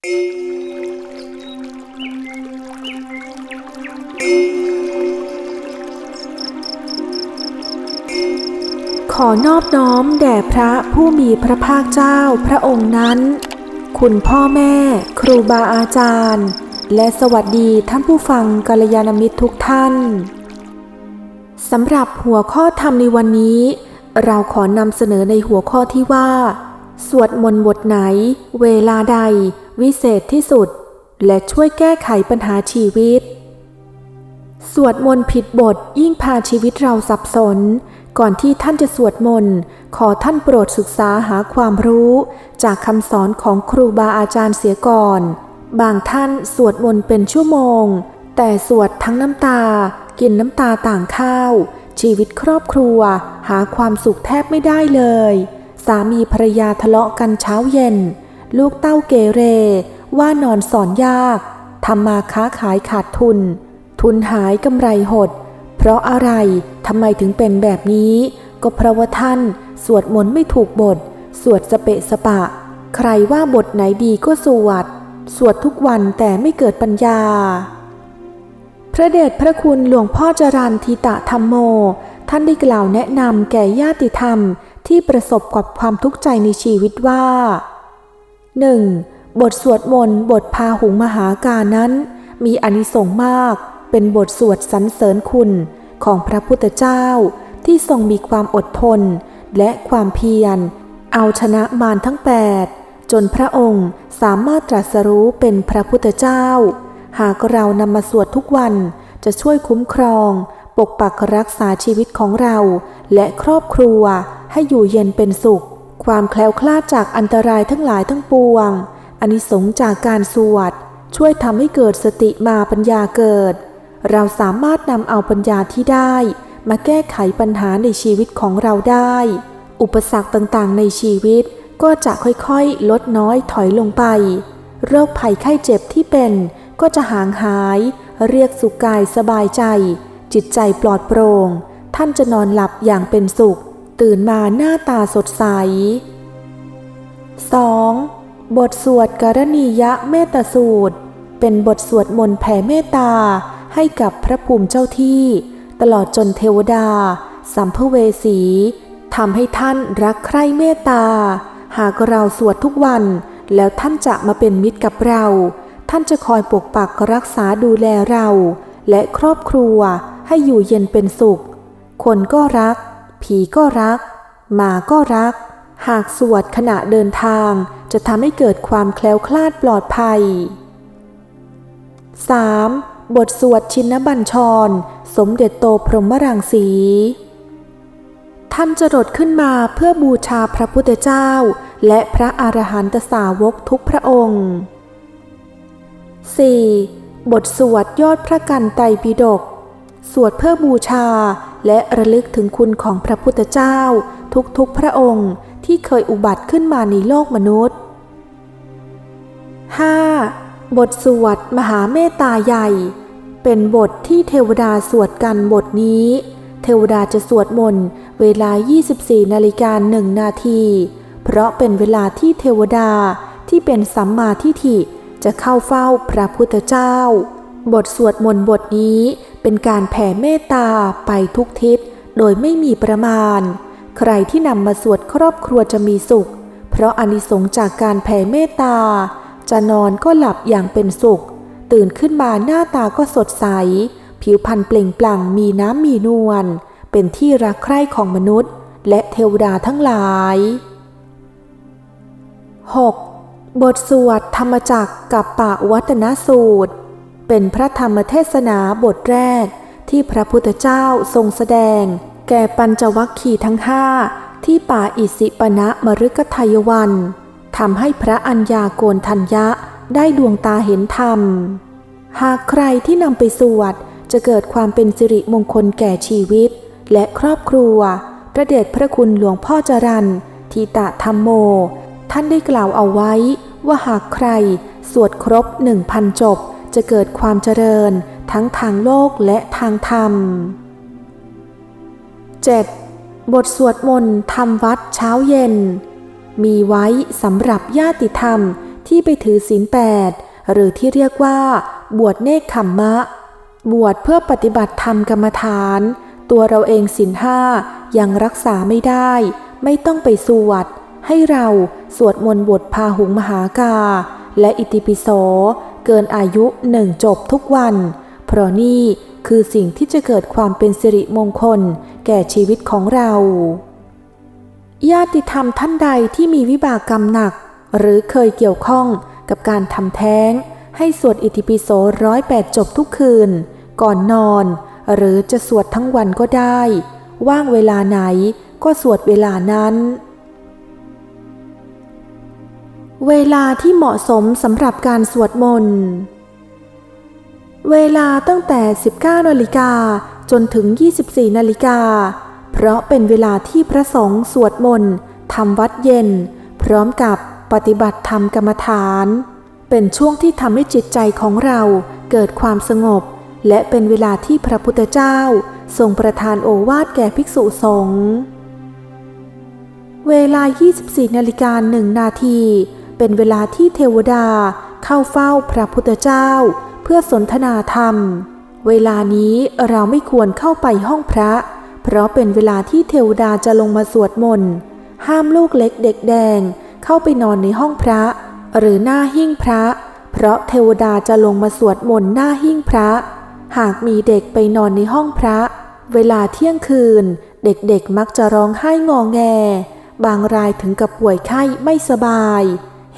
ขอนอบน้อมแด่พระผู้มีพระภาคเจ้าพระองค์นั้น คุณพ่อแม่ ครูบาอาจารย์ และสวัสดีท่านผู้ฟังกัลยาณมิตรทุกท่านสำหรับหัวข้อธรรมในวันนี้ เราขอนำเสนอในหัวข้อที่ว่า สวดมนต์บทไหน เวลาใด วิเศษที่สุด และช่วยแก้ไขปัญหาชีวิต สวดมนต์ผิดบทยิ่งพาชีวิตเราสับสน ก่อนที่ท่านจะสวดมนต์ขอท่านโปรดศึกษาหาความรู้ จากคำสอนของครูบาอาจารย์เสียก่อน บางท่านสวดมนต์เป็นชั่วโมง แต่สวดทั้งน้ำตา กินน้ำตาต่างข้าว ชีวิตครอบครัว หาความสุขแทบไม่ได้เลย สามีภรรยาทะเลาะกันเช้าเย็น ลูกเต้าเกเร ว่านอนสอนยากทำมาค้าขายขาดทุน ทุนหายกำไรหด เพราะอะไรทำไมถึงเป็นแบบนี้ ก็เพราะว่าท่าน สวดมนต์ไม่ถูกบท สวดสเปะสปะ ใครว่าบทไหนดีก็สวด สวดทุกวันแต่ไม่เกิดปัญญา พระเดชพระคุณหลวงพ่อจรันทิตะธรรมโม ท่านได้กล่าวแนะนำแก่ญาติธรรม ที่ประสบกับความทุกข์ใจในชีวิตว่า 1. บทสวดมนต์บทพาหุงมหากานั้น มีอนิสงส์มาก เป็นบทสวดสรรเสริญคุณของพระพุทธเจ้า ที่ทรงมีความอดทน และความเพียร เอาชนะมารทั้งแปดจนพระองค์สามารถตรัสรู้เป็นพระพุทธเจ้า หากเรานำมาสวดทุกวันจะช่วยคุ้มครอง ปกปักรักษาชีวิตของเราและครอบครัว ให้อยู่เย็นเป็นสุข ความแคล้วคลาดจากอันตรายทั้งหลายทั้งปวงอานิสงจากการสวด ช่วยทำให้เกิดสติมาปัญญาเกิด เราสามารถนำเอาปัญญาที่ได้ มาแก้ไขปัญหาในชีวิตของเราได้ อุปสรรคต่างๆ ในชีวิตก็จะค่อยๆ ลดน้อยถอยลงไป โรคภัยไข้เจ็บที่เป็นก็จะห่างหาย เรียกสุขกายสบายใจ จิตใจปลอดโปร่ง ท่านจะนอนหลับอย่างเป็นสุข ตื่นมาหน้าตาสดใส 2. บทสวดกรณียะเมตสูตร เป็นบทสวดมนต์แผ่เมตตาให้กับพระภูมิเจ้าที่ ตลอดจนเทวดา สัมภเวสีทำให้ท่านรักใคร่เมตตา หากเราสวดทุกวัน แล้วท่านจะมาเป็นมิตรกับเรา ท่านจะคอยปกปักรักษาดูแลเรา และครอบครัวให้อยู่เย็นเป็นสุข คนก็รัก ผีก็รัก หมาก็รัก หากสวดขณะเดินทางจะทำให้เกิดความแคล้วคลาดปลอดภัย 3. บทสวดชินบัญชร สมเด็จโตพรหมรังสี ท่านจะรดขึ้นมาเพื่อบูชาพระพุทธเจ้า และพระอรหันตสาวกทุกพระองค์ 4. บทสวดยอดพระกันไตรปิฎก สวดเพื่อบูชาและระลึกถึงคุณของพระพุทธเจ้า ทุกๆพระองค์ที่เคยอุบัติขึ้นมาในโลกมนุษย์ 5. บทสวดมหาเมตตาใหญ่ เป็นบทที่เทวดาสวดกันบทนี้ เทวดาจะสวดมนต์เวลา 24 นาฬิกาหนึ่งนาที เพราะเป็นเวลาที่เทวดาที่เป็นสัมมาทิฏฐิจะเข้าเฝ้าพระพุทธเจ้า บทสวดมนต์บทนี้ เป็นการแผ่เมตตาไปทุกทิศโดยไม่มีประมาณ ใครที่นำมาสวดครอบครัวจะมีสุข เพราะอนิสงจากการแผ่เมตตา จะนอนก็หลับอย่างเป็นสุข ตื่นขึ้นมาหน้าตาก็สดใส ผิวพรรณเปล่งปลั่งมีน้ำมีนวล เป็นที่รักใคร่ของมนุษย์ และเทวดาทั้งหลาย 6. บทสวดธรรมจักกับปะวัตนสูตร เป็นพระธรรมเทศนาบทแรกที่พระพุทธเจ้าทรงแสดง แก่ปัญจวัคคีย์ทั้งห้าที่ป่าอิสิปนะมฤคทายวันทำให้พระอัญญาโกนทัญญะได้ดวงตาเห็นธรรม หากใครที่นำไปสวดจะเกิดความเป็นสิริมงคลแก่ชีวิต และครอบครัว พระเดชพระคุณหลวงพ่อจรันทีตะธรรมโม ท่านได้กล่าวเอาไว้ว่าหากใครสวดครบหนึ่งพันจบ จะเกิดความเจริญทั้งทางโลกและทางธรรม 7. บทสวดมนต์ทำวัดเช้าเย็น มีไว้สำหรับญาติธรรมที่ไปถือศีลแปดหรือที่เรียกว่า บวชเนคขมมะ บวชเพื่อปฏิบัติธรรมกรรมฐาน ตัวเราเองศีลห้ายังรักษาไม่ได้ ไม่ต้องไปสวด ให้เราสวดมนต์บทพาหุงมหากา และอิติปิโส เกินอายุหนึ่งจบทุกวัน เพราะนี่คือสิ่งที่จะเกิดความเป็นสิริมงคล แก่ชีวิตของเรา ญาติธรรมท่านใดที่มีวิบากกรรมหนัก หรือเคยเกี่ยวข้องกับการทำแท้ง ให้สวดอิติปิโสร้อยแปดจบทุกคืน ก่อนนอน หรือจะสวดทั้งวันก็ได้ ว่างเวลาไหนก็สวดเวลานั้น เวลาที่เหมาะสมสำหรับการสวดมนต์ เวลาตั้งแต่ 19นาฬิกาจนถึง 24นาฬิกา เพราะเป็นเวลาที่พระสงฆ์สวดมนต์ทำวัดเย็น พร้อมกับปฏิบัติธรรมกรรมฐาน เป็นช่วงที่ทำให้จิตใจของเราเกิดความสงบ และเป็นเวลาที่พระพุทธเจ้า ทรงประทานโอวาทแก่ภิกษุสงฆ์ เวลา 24นาฬิกาหนึ่งนาที เป็นเวลาที่เทวดาเข้าเฝ้าพระพุทธเจ้า เพื่อสนทนาธรรม เวลานี้เราไม่ควรเข้าไปห้องพระ เพราะเป็นเวลาที่เทวดาจะลงมาสวดมนต์ห้ามลูกเล็กเด็กแดง เข้าไปนอนในห้องพระ หรือหน้าหิ้งพระ เพราะเทวดาจะลงมาสวดมนต์หน้าหิ้งพระ หากมีเด็กไปนอนในห้องพระ เวลาเที่ยงคืน เด็กๆมักจะร้องไห้งอแง บางรายถึงกับป่วยไข้ไม่สบาย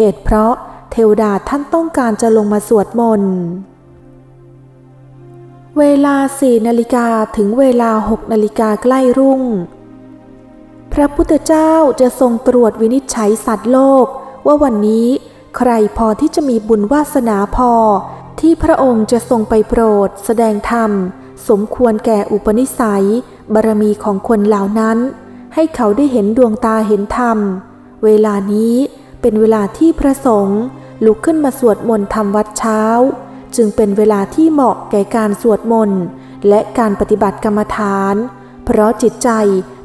เหตุเพราะเทวดาท่านต้องการจะลงมาสวดมนต์ เวลาสี่นาฬิกาถึงเวลาหกนาฬิกาใกล้รุ่ง พระพุทธเจ้าจะทรงตรวจวินิจฉัยสัตว์โลก ว่าวันนี้ใครพอที่จะมีบุญวาสนาพอ ที่พระองค์จะทรงไปโปรด แสดงธรรม สมควรแก่อุปนิสัย บารมีของคนเหล่านั้น ให้เขาได้เห็นดวงตาเห็นธรรม เวลานี้ เป็นเวลาที่พระสงฆ์ลุกขึ้นมาสวดมนต์ทำวัดเช้า จึงเป็นเวลาที่เหมาะแก่การสวดมนต์และการปฏิบัติกรรมฐาน เพราะจิตใจ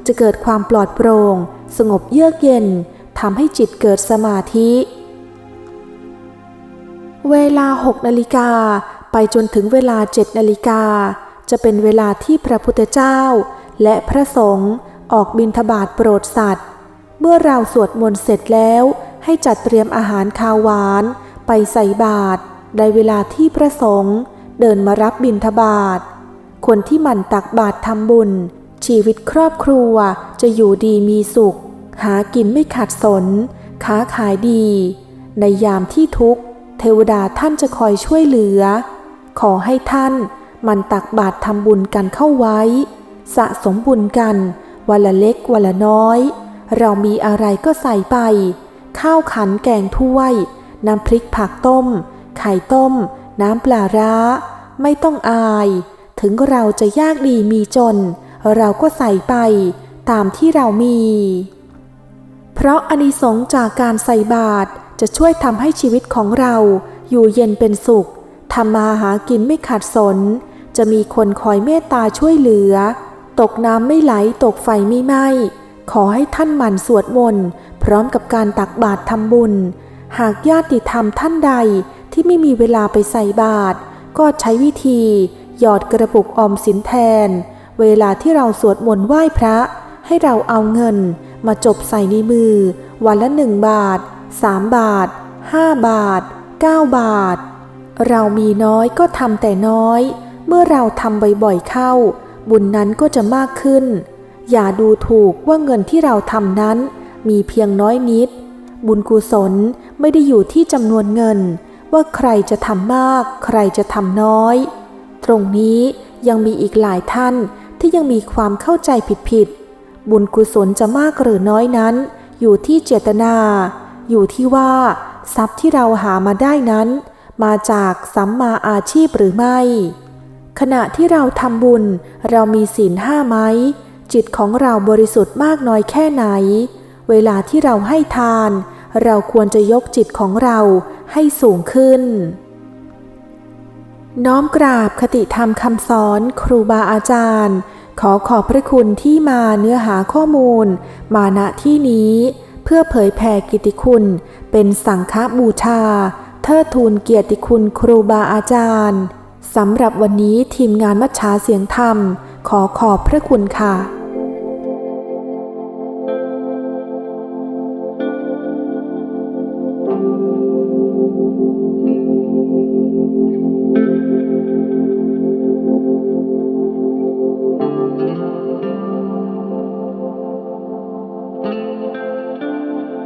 จะเกิดความปลอดโปร่ง สงบเยือกเย็นทำให้จิตเกิดสมาธิ เวลา 6 นาฬิกาไปจนถึงเวลา 7 นาฬิกา จะเป็นเวลาที่พระพุทธเจ้า และพระสงฆ์ออกบิณฑบาตโปรดสัตว์ เมื่อเราสวดมนต์เสร็จแล้ว ให้จัดเตรียมอาหารคาวหวาน ไปใส่บาตรในเวลาที่พระสงฆ์เดินมารับบิณฑบาต คนที่หมั่นตักบาตรทำบุญ ชีวิตครอบครัวจะอยู่ดีมีสุข หากินไม่ขาดสน ค้าขายดี ในยามที่ทุกข์ เทวดาท่านจะคอยช่วยเหลือ ขอให้ท่านหมันตักบาตรทำบุญกันเข้าไว้ สะสมบุญกัน วันละเล็กวันละน้อย เรามีอะไรก็ใส่ไป ข้าวขันแกงถ้วย น้ำพริกผักต้ม ไข่ต้ม น้ำปลาร้า ไม่ต้องอาย ถึงเราจะยากดีมีจน เราก็ใส่ไปตามที่เรามี เพราะอานิสงส์จากการใส่บาตรจะช่วยทำให้ชีวิตของเราอยู่เย็นเป็นสุขทำมาหากินไม่ขาดสน จะมีคนคอยเมตตาช่วยเหลือ ตกน้ำไม่ไหลตกไฟไม่ไหม้ ขอให้ท่านหมั่นสวดมนต์พร้อมกับการตักบาตรทำบุญ หากญาติธรรมท่านใดที่ไม่มีเวลาไปใส่บาตรก็ใช้วิธี หยอดกระปุกออมสินแทน เวลาที่เราสวดมนต์ไหว้พระ ให้เราเอาเงิน มาจบใส่ในมือ วันละหนึ่งบาทสามบาทห้าบาทเก้าบาท เรามีน้อยก็ทำแต่น้อย เมื่อเราทำบ่อยๆเข้า บุญนั้นก็จะมากขึ้น อย่าดูถูกว่าเงินที่เราทำนั้น มีเพียงน้อยนิด บุญกุศลไม่ได้อยู่ที่จำนวนเงิน ว่าใครจะทำมาก ใครจะทำน้อย ตรงนี้ยังมีอีกหลายท่านที่ยังมีความเข้าใจผิดๆบุญกุศลจะมากหรือน้อยนั้น อยู่ที่เจตนา อยู่ที่ว่า ทรัพย์ที่เราหามาได้นั้น มาจากสัมมาอาชีพหรือไม่ ขณะที่เราทำบุญเรามีศีลห้าไหม จิตของเราบริสุทธิ์มากน้อยแค่ไหน เวลาที่เราให้ทาน เราควรจะยกจิตของเราให้สูงขึ้น น้อมกราบคติธรรมคำสอนครูบาอาจารย์ ขอขอบพระคุณที่มาเนื้อหาข้อมูล มาณที่นี้ เพื่อเผยแผ่กิตติคุณ เป็นสังฆบูชา เทิดทูนเกียรติคุณครูบาอาจารย์สำหรับวันนี้ทีมงานมัชชาเสียงธรรม ขอขอบพระคุณค่ะ